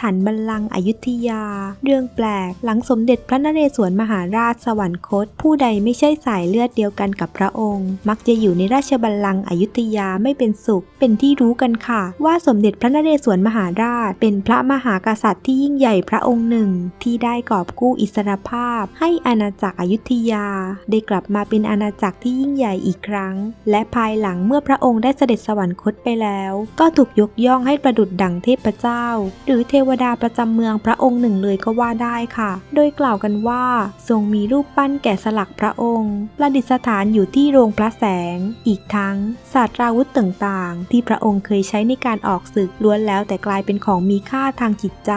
ถรรพ์บัลลังก์อยุธยา เรื่องแปลก หลังสมเด็จพระนเรศวรมหาราชสวรรคต ผู้ใดไม่ใช่สายเลือดเดียวกันกับพระองค์ มักจะอยู่ในราชบัลลังก์อยุธยาไม่เป็นสุข เป็นที่รู้กันค่ะ ว่าสมเด็จพระนเรศวรมหาราช เป็นพระมหากษัตริย์ที่ยิ่งใหญ่พระองค์หนึ่ง ที่ได้กอบกู้อิสรภาพ ให้อาณาจักรอยุธยา ได้กลับมาเป็นอาณาจักรที่ยิ่งใหญ่อีกครั้ง และภายหลังเมื่อพระองค์ได้เสด็จสวรรคตไปแล้ว ก็ถูกยกย่องให้ประดุจดั่งเทพเจ้า หรือเทวดาประจำเมืองพระองค์หนึ่งเลยก็ว่าได้ค่ะ โดยกล่าวกันว่าทรงมีรูปปั้นแกะสลักพระองค์ประดิษฐานอยู่ที่โรงพระแสง อีกทั้งศาสตราวุธต่างๆ ที่พระองค์เคยใช้ในการออกศึกล้วนแล้วแต่กลายเป็นของมีค่าทางจิตใจ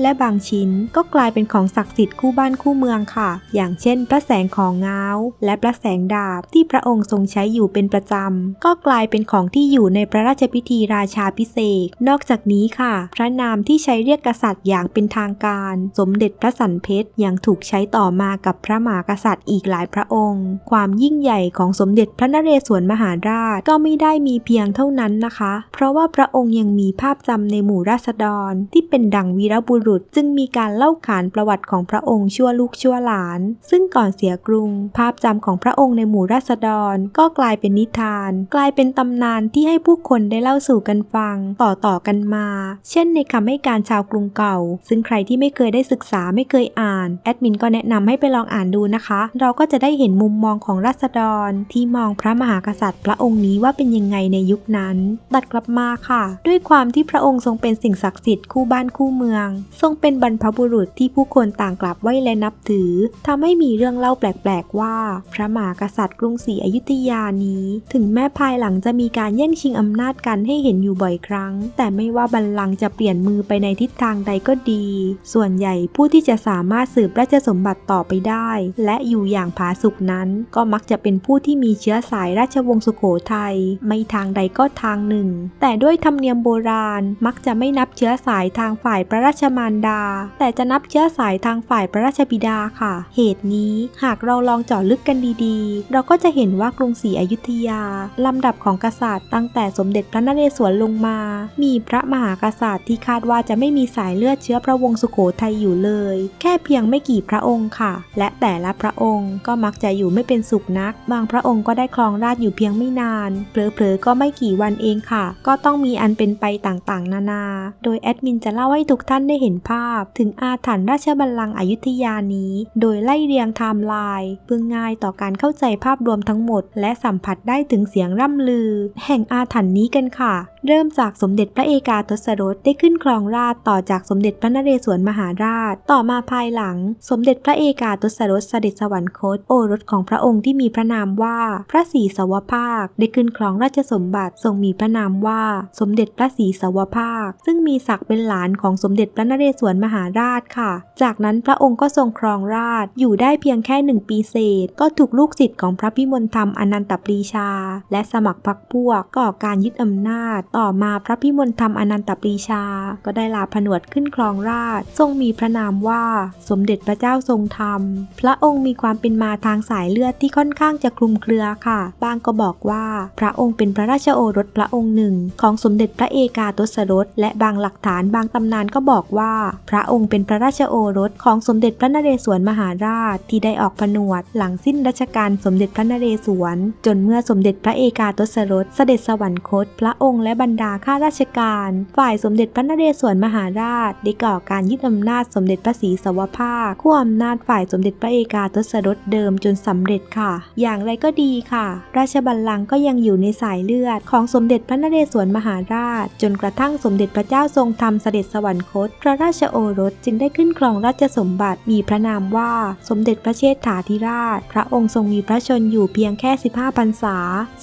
และบางชิ้นก็กลายเป็นของศักดิ์สิทธิ์คู่บ้านคู่เมืองค่ะ อย่างเช่น พระแสงของง้าว และพระแสงดาบที่พระองค์ทรงใช้อยู่เป็นประจำก็กลายเป็นของที่อยู่ในพระราชพิธีราชาพิเศษ นอกจากนี้ค่ะ พระนามที่ใช้เรียกกษัตริย์อย่างเป็นทางการ สมเด็จพระสันเพชรยังถูกใช้ต่อมากับพระมหากษัตริย์อีกหลายพระองค์ ความยิ่งใหญ่ของสมเด็จพระนเรศวรมหาราชก็ไม่ได้มีเพียงเท่านั้นนะคะ เพราะว่าพระองค์ยังมีภาพจำในหมู่ราษฎร ที่เป็นดังวีรบุรุษ จึงมีการเล่าขานประวัติของพระองค์ชั่วลูกชั่วหลาน ซึ่งก่อนเสียกรุง ภาพจำของพระองค์ในหมู่ราษฎร ก็กลายเป็นนิทาน กลายเป็นตำนานที่ให้ผู้คนได้เล่าสู่กันฟังต่อต่อๆกันมา เช่นในคำให้การชาวกรุงเก่า ซึ่งใครที่ไม่เคยได้ศึกษาไม่เคยอ่าน แอดมินก็แนะนำให้ไปลองอ่านดูนะคะ เราก็จะได้เห็นมุมมองของราษฎร ที่มองพระมหากษัตริย์ พระองค์นี้ว่าเป็นยังไงในยุคนั้น ตัดกลับมาค่ะ ด้วยความที่พระองค์ทรงเป็นสิ่งศักดิ์สิทธิ์คู่บ้านคู่เมือง ทรงเป็นบรรพบุรุษที่ผู้คนต่างกราบไหว้และนับถือทำให้มีเรื่องเล่าแปลกๆว่า พระมหากษัตริย์กรุงศรีอยุธยานี้ ถึงแม้ภายหลังจะมีการแย่งชิงอำนาจกันให้เห็นอยู่บ่อยครั้ง แต่ไม่ว่าบัลลังก์จะเปลี่ยนมือไปในทิศทางใดก็ดี ส่วนใหญ่ผู้ที่จะสามารถสืบราชสมบัติต่อไปได้ และอยู่อย่างผาสุกนั้น ก็มักจะเป็นผู้ที่มีเชื้อสายราชวงศ์สุโขทัยไม่ทางใดก็ทางหนึ่ง แต่ด้วยธรรมเนียมโบราณมักจะไม่นับเชื้อสายทางฝ่ายพระราชมารดา แต่จะนับเชื้อสายทางฝ่ายพระราชบิดาค่ะ เหตุนี้หากเราลองเจาะลึกกันดีๆ เราก็จะเห็นว่ากรุงศรีอยุธยา ลำดับของกษัตริย์ตั้งแต่สมเด็จพระนเรศวรลงมา มีพระมหากษัตริย์ที่คาดว่าจะไม่มีสายเลือดเชื้อพระวงศ์สุโขทัยอยู่เลย แค่เพียงไม่กี่พระองค์ค่ะ และแต่ละพระองค์ก็มักจะอยู่ไม่เป็นสุขนัก บางพระองค์ก็ได้ครองราชอยู่เพียงไม่นานเผลอๆก็ไม่กี่วันเองค่ะ ก็ต้องมีอันเป็นไปต่างๆ นานา โดยแอดมินจะเล่าให้ทุกท่านได้เห็นภาพ ถึงอาถรรพ์ราชบัลลังก์อยุธยานี้ โดยไล่เรียงไทม์ไลน์เพื่อง่ายต่อการเข้าใจภาพรวมทั้งหมด และสัมผัสได้ถึงเสียงร่ำลือ แห่งอาถรรพ์นี้กันค่ะ เริ่มจากสมเด็จพระเอกาทศรถได้ขึ้นครองราชต่อจากสมเด็จพระนเรศวรมหาราช ต่อมาภายหลัง สมเด็จพระเอกาทศรถเสด็จสวรรคต โอรสของพระองค์ที่มีพระนามว่าพระศรีสวภาค ได้ขึ้นครองราชสมบัติทรงมีพระนามว่า สมเด็จพระศรีสวภาค ซึ่งมีศักดิ์เป็นหลานของสมเด็จพระนเรศวรมหาราชค่ะ จากนั้นพระองค์ก็ทรงครองราชอยู่ได้เพียงแค่หนึ่งปีเศษ ก็ถูกลูกศิษย์ของพระพิมลธรรมอนันตปรีชา และสมัครพรรคพวกก่อการยึดอำนาจต่อมาพระพิมลธรรมอนันตปรีชา ก็ได้ลาผนวดขึ้นครองราชทรงมีพระนามว่าสมเด็จพระเจ้าทรงธรรม พระองค์มีความเป็นมาทางสายเลือดที่ค่อนข้างจะคลุมเครือค่ะบางก็บอกว่าพระองค์เป็นพระราชโอรสพระองค์หนึ่ง ของสมเด็จพระเอกาทศรถและบางหลักฐานบางตำนานก็บอกว่า พระองค์เป็นพระราชโอรสของสมเด็จพระนเรศวรมหาราชที่ได้ออกผนวด หลังสิ้นรัชกาลสมเด็จพระนเรศวร จนเมื่อสมเด็จพระเอกาทศรถเสด็จสวรรคต พระองค์และบรรดาข้าราชการ ฝ่ายสมเด็จพระนเรศวรมหาราช ได้ก่อการยึดอำนาจสมเด็จพระศรีสวภาคคู่อำนาจฝ่ายสมเด็จพระเอกาทศรถเดิมจนสำเร็จค่ะ อย่างไรก็ดีค่ะ ราชบัลลังก์ก็ยังอยู่ในสายเลือด ของสมเด็จพระนเรศวรมหาราช จนกระทั่งสมเด็จพระเจ้าทรงธรรมเสด็จสวรรคต พระราชโอรสจึงได้ขึ้นครองราชสมบัติมีพระนามว่าสมเด็จพระเชษฐาธิราช พระองค์ทรงมีพระชนอยู่เพียงแค่ 15พรรษา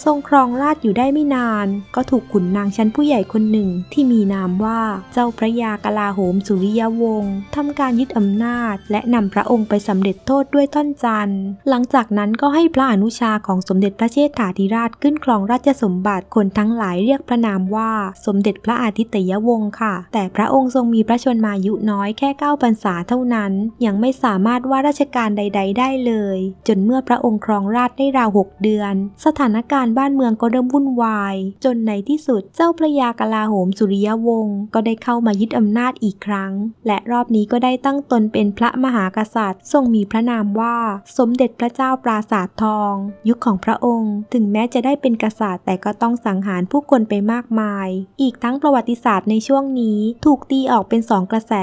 ทรงครองราชอยู่ได้ไม่นาน ก็ถูกขุนนางชั้นผู้ใหญ่คนหนึ่งที่มีนามว่าเจ้าพระยากลาโหมสุริยวงศ์ทำการยึดอำนาจ และนำพระองค์ไปสำเร็จโทษด้วยท่อนจันทร์ หลังจากนั้นก็ให้พระอนุชาของสมเด็จพระเชษฐาธิราชขึ้นครองราชสมบัติคนทั้งหลายเรียกพระนามว่าสมเด็จพระอาทิตยวงศ์ค่ะ แต่พระองค์ทรงมีพระชนมายุน้อยแค่9พรรษาเท่านั้น ยังไม่สามารถว่าราชการใด ๆ ได้เลย จนเมื่อพระองค์ครองราชได้ราวหกเดือน สถานการณ์บ้านเมืองก็เริ่มวุ่นวาย จนในที่สุดเจ้าพระยากลาโหมสุริยวงศ์ก็ได้เข้ามายึดอำนาจอีกครั้ง และรอบนี้ก็ได้ตั้งตนเป็นพระมหากษัตริย์ ทรงมีพระนามว่าสมเด็จพระเจ้าปราสาททอง ยุคของพระองค์ ถึงแม้จะได้เป็นกษัตริย์ แต่ก็ต้องสังหารผู้คนไปมากมาย อีกทั้งประวัติศาสตร์ในช่วงนี้ถูกตีออกเป็นสองกระแส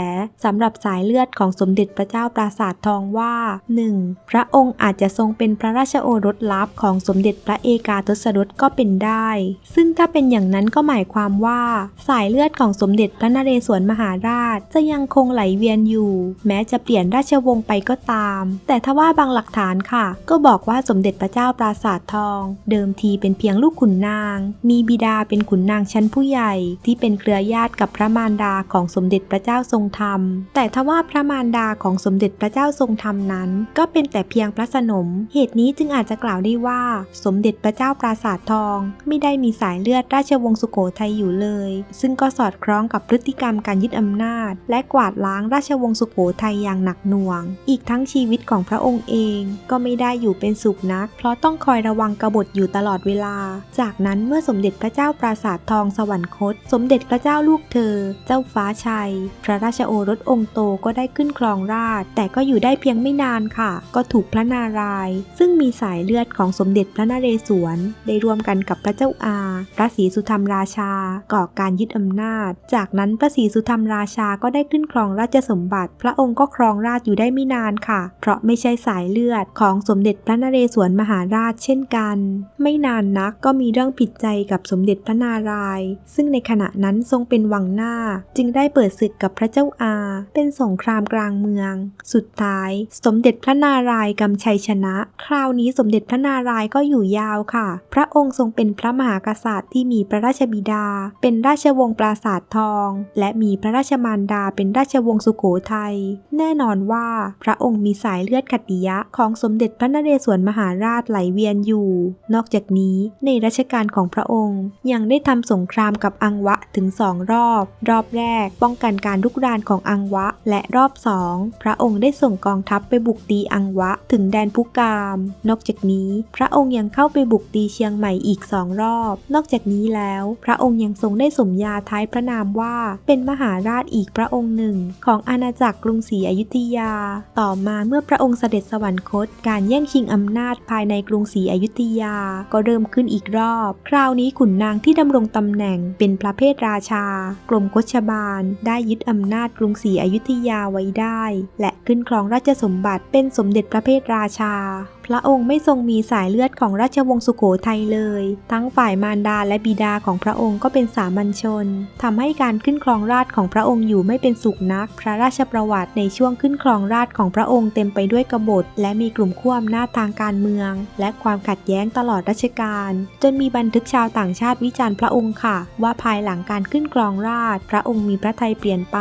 สำหรับสายเลือดของสมเด็จพระเจ้าปราสาททองว่า 1. พระองค์อาจจะทรงเป็นพระราชโอรสลับของสมเด็จพระเอกาทศรสก็เป็นได้ ซึ่งถ้าเป็นอย่างนั้นก็็หมายความว่าสายเลือดของสมเด็จพระนเรศวรมหาราช จะยังคงไหลเวียนอยู่ แม้จะเปลี่ยนราชวงศ์ไปก็ตาม แต่ถ้าว่าบางหลักฐานค่ะ ก็บอกว่าสมเด็จพระเจ้าปราสาททอง เดิมทีเป็นเพียงลูกขุนนาง มีบิดาเป็นขุนนางชั้นผู้ใหญ่ ที่เป็นเครือญาติกับพระมารดาของสมเด็จพระเจ้าทรงธรรม แต่ถ้าว่าพระมารดาของสมเด็จพระเจ้าทรงธรรมนั้น ก็เป็นแต่เพียงพระสนม เหตุนี้จึงอาจจะกล่าวได้ว่า สมเด็จพระเจ้าปราสาททอง ไม่ได้มีสายเลือดราชวงศ์สุโขทัยอยู่เลย ซึ่งก็สอดคล้องกับพฤติกรรมการยึดอำนาจ และกวาดล้างราชวงศ์สุโขทัยอย่างหนักหน่วง อีกทั้งชีวิตของพระองค์เองก็ไม่ได้อยู่เป็นสุขนัก เพราะต้องคอยระวังกบฏอยู่ตลอดเวลา จากนั้นเมื่อสมเด็จพระเจ้าปราสาททองสวรรคต สมเด็จพระเจ้าลูกเธอ เจ้าฟ้าชัย พระราชโอรสองค์โตก็ได้ขึ้นครองราชแต่ก็อยู่ได้เพียงไม่นานค่ะ ก็ถูกพระนารายณ์ซึ่งมีสายเลือดของสมเด็จพระนเรศวร ได้รวมกันกับพระเจ้าอา พระศรีสุธรรมราชา ก่อการยึดอำนาจ จากนั้นพระศรีสุธรรมราชาก็ได้ขึ้นครองราชสมบัติ พระองค์ก็ครองราชอยู่ได้ไม่นานค่ะ เพราะไม่ใช่สายเลือดของสมเด็จพระนเรศวรมหาราชเช่นกัน ไม่นานนักก็มีเรื่องผิดใจกับสมเด็จพระนารายณ์ซึ่งในขณะนั้นทรงเป็นวังหน้า จึงได้เปิดศึกกับพระเจ้าอา เป็นสงครามกลางเมือง สุดท้าย สมเด็จพระนารายณ์กำชัยชนะ คราวนี้สมเด็จพระนารายณ์ก็อยู่ยาวค่ะ พระองค์ทรงเป็นพระมหากษัตริย์ที่มีพระราชบิดา เป็นราชวงศ์ปราสาททอง และมีพระราชมารดาเป็นราชวงศ์สุโขทัย แน่นอนว่าพระองค์มีสายเลือดขัตติยะของสมเด็จพระนเรศวรมหาราชไหลเวียนอยู่ นอกจากนี้ในรัชกาลของพระองค์ ยังได้ทำสงครามกับอังวะถึงสองรอบ รอบแรกป้องกันการลุกรานของอังวะ และรอบสองพระองค์ได้ส่งกองทัพไปบุกตีอังวะถึงแดนพุกาม นอกจากนี้พระองค์ยังเข้าไปบุกตีเชียงใหม่อีกสองรอบ นอกจากนี้แล้วพระองค์ยังทรงได้สมญาท้ายพระนามว่า เป็นมหาราชอีกพระองค์หนึ่ง ของอาณาจักรกรุงศรีอยุธยา ต่อมาเมื่อพระองค์เสด็จสวรรคต การแย่งชิงอำนาจภายในกรุงศรีอยุธยา ก็เริ่มขึ้นอีกรอบ คราวนี้ขุนนางที่ดำรงตำแหน่งเป็นพระเพทราชา กรมโคชบาล ได้ยึดอำนาจกรุงศรีอยุธยาไว้ได้ และขึ้นครองราชสมบัติเป็นสมเด็จพระเพทราชา พระองค์ไม่ทรงมีสายเลือดของราชวงศ์สุโขทัยเลย ทั้งฝ่ายมารดาและบิดาของพระองค์ก็เป็นสามัญชนทำให้การขึ้นครองราชของพระองค์อยู่ไม่เป็นสุขนัก พระราชประวัติในช่วงขึ้นครองราชของพระองค์เต็มไปด้วยกบฏ และมีกลุ่มขั้วอำนาจทางการเมือง และความขัดแย้งตลอดรัชกาลจนมีบันทึกชาวต่างชาติวิจารณ์พระองค์ค่ะ ว่าภายหลังการขึ้นครองราช พระองค์มีพระทัยเปลี่ยนไป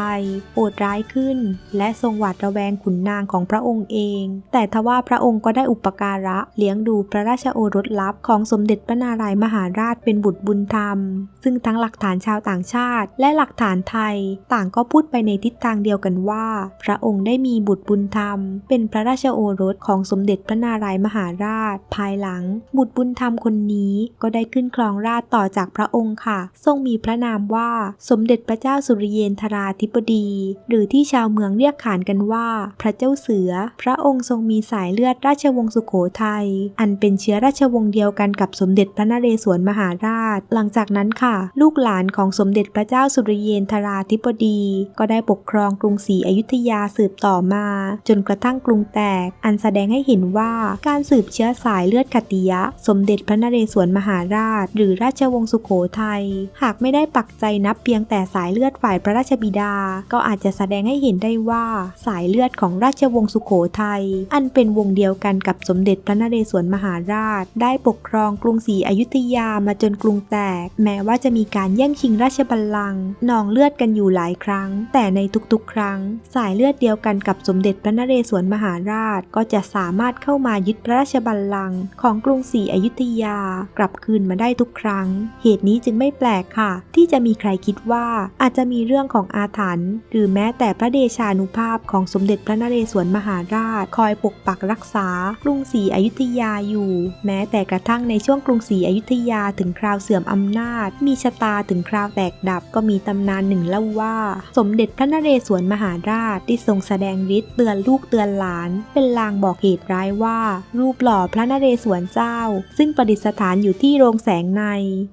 โอดร้ายขึ้น และทรงหวาดระแวงขุนนางของพระองค์เอง แต่ทว่าพระองค์ก็ได้อุปการะ เลี้ยงดูพระราชโอรสลับของสมเด็จพระนารายมหาราชเป็นบุตรบุญธรรม ซึ่งทั้งหลักฐานชาวต่างชาติ และหลักฐานไทย ต่างก็พูดไปในทิศทางเดียวกันว่า พระองค์ได้มีบุตรบุญธรรม เป็นพระราชโอรสของสมเด็จพระนารายมหาราช ภายหลัง บุตรบุญธรรมคนนี้ก็ได้ขึ้นครองราชต่อจากพระองค์ค่ะ ทรงมีพระนามว่าสมเด็จพระเจ้าสุริเยนทราธิบดี หรือที่ชาวเมืองเรียกขานกันว่า พระเจ้าเสือ พระองค์ทรงมีสายเลือดราชวงศ์สุโขทัย อันเป็นเชื้อราชวงศ์เดียวกันกับสมเด็จพระนเรศวรมหาราช หลังจากนั้นค่ะ ลูกหลานของสมเด็จพระเจ้าสุริเยนทราธิบดี ก็ได้ปกครองกรุงศรีอยุธยาสืบต่อมา จนกระทั่งกรุงแตก อันแสดงให้เห็นว่าการสืบเชื้อสายเลือดขตติยะ สมเด็จพระนเรศวรมหาราช หรือราชวงศ์สุโขทัยหากไม่ได้ปักใจนับเพียงแต่สายเลือดฝ่ายพระราชบิดา ก็อาจจะแสดงให้เห็นได้ว่าสายเลือดของราชวงศ์สุโขทัยอันเป็นวงเดียวกันกับสมมเด็จพระนเรศวรมหาราช ได้ปกครองกรุงศรีอยุธยามาจนกรุงแตก แม้ว่าจะมีการแย่งชิงราชบัลลังก์นองเลือดกันอยู่หลายครั้ง แต่ในทุกๆ ครั้ง สายเลือดเดียวกันกับสมเด็จพระนเรศวรมหาราช ก็จะสามารถเข้ามายึดพระราชบัลลังก์ของกรุงศรีอยุธยา กลับคืนมาได้ทุกครั้ง เหตุนี้จึงไม่แปลกค่ะ ที่จะมีใครคิดว่าอาจจะมีเรื่องของอาถรรพ์หรือแม้แต่พระเดชานุภาพของสมเด็จพระนเรศวรมหาราช คอยปกปักรักษากรุงงศรีอยุธยาอยู่ แม้แต่กระทั่งในช่วงกรุงศรีอยุธยาถึงคราวเสื่อมอำนาจ มีชะตาถึงคราวแตกดับก็มีตำนานหนึ่งเล่าว่า สมเด็จพระนเรศวรมหาราชได้ทรงแสดงฤทธิ์เตือนลูกเตือนหลาน เป็นลางบอกเหตุร้ายว่า รูปหล่อพระนเรศวรเจ้า ซึ่งประดิษฐานอยู่ที่โรงแสงใน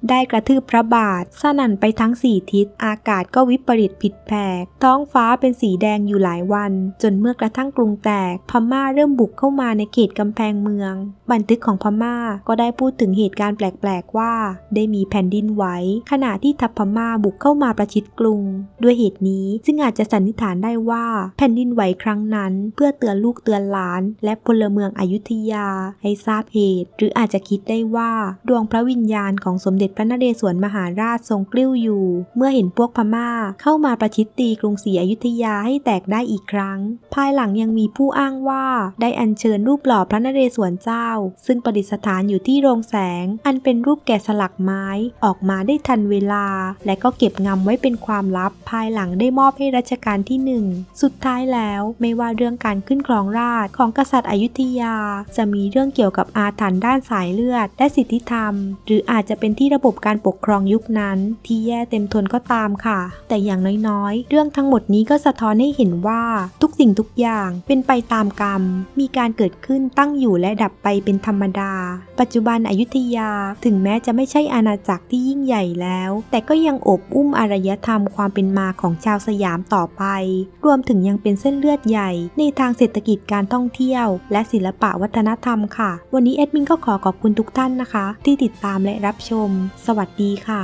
ได้กระทืบพระบาทสนั่นไปทั้งสี่ทิศอากาศก็วิปริตผิดแผก ท้องฟ้าเป็นสีแดงอยู่หลายวัน จนเมื่อกระทั่งกรุงแตกพม่าเริ่มบุกเข้ามาในเขตกำแพงเมือง บันทึกของพม่าก็ได้พูดถึงเหตุการณ์แปลกๆว่า ได้มีแผ่นดินไหวขณะที่ทัพพม่าบุกเข้ามาประชิดกรุง ด้วยเหตุนี้จึงอาจจะสันนิษฐานได้ว่าแผ่นดินไหวครั้งนั้น เพื่อเตือนลูกเตือนหลาน และพลเมืองอยุธยา ให้ทราบเหตุ หรืออาจจะคิดได้ว่า ดวงพระวิญญาณของสมเด็จพระนเรศวรมหาราชทรงกลิ้วอยู่ เมื่อเห็นพวกพม่าเข้ามาประชิดตีกรุงศรีอยุธยาให้แตกได้อีกครั้ง ภายหลังยังมีผู้อ้างว่าได้อัญเชิญรูปหล่อพระนเรศวรเจ้า ซึ่งประดิษฐานอยู่ที่โรงแสง อันเป็นรูปแกะสลักไม้ออกมาได้ทันเวลา และก็เก็บงำไว้เป็นความลับ ภายหลังได้มอบให้รัชกาลที่หนึ่งสุดท้ายแล้วไม่ว่าเรื่องการขึ้นครองราชของกษัตริย์อยุธยา จะมีเรื่องเกี่ยวกับอาถรรพ์ด้านสายเลือด และสิทธิธรรม หรืออาจจะเป็นที่ระบบการปกครองยุคนั้น ที่แย่เต็มทนก็ตามค่ะ แต่อย่างน้อยๆ เรื่องทั้งหมดนี้ก็สะท้อนให้เห็นว่าทุกสิ่งทุกอย่างเป็นไปตามกรรม มีการเกิดขึ้นตั้งอยู่และดับไปเป็นธรรมดา ปัจจุบันอยุธยาถึงแม้จะไม่ใช่อาณาจักรที่ยิ่งใหญ่แล้ว แต่ก็ยังอบอุ้มอารยธรรมความเป็นมาของชาวสยามต่อไป รวมถึงยังเป็นเส้นเลือดใหญ่ ในทางเศรษฐกิจการท่องเที่ยว และศิลปะวัฒนธรรมค่ะ วันนี้แอดมินก็ขอขอบคุณทุกท่านนะคะ ที่ติดตามและรับชม สวัสดีค่ะ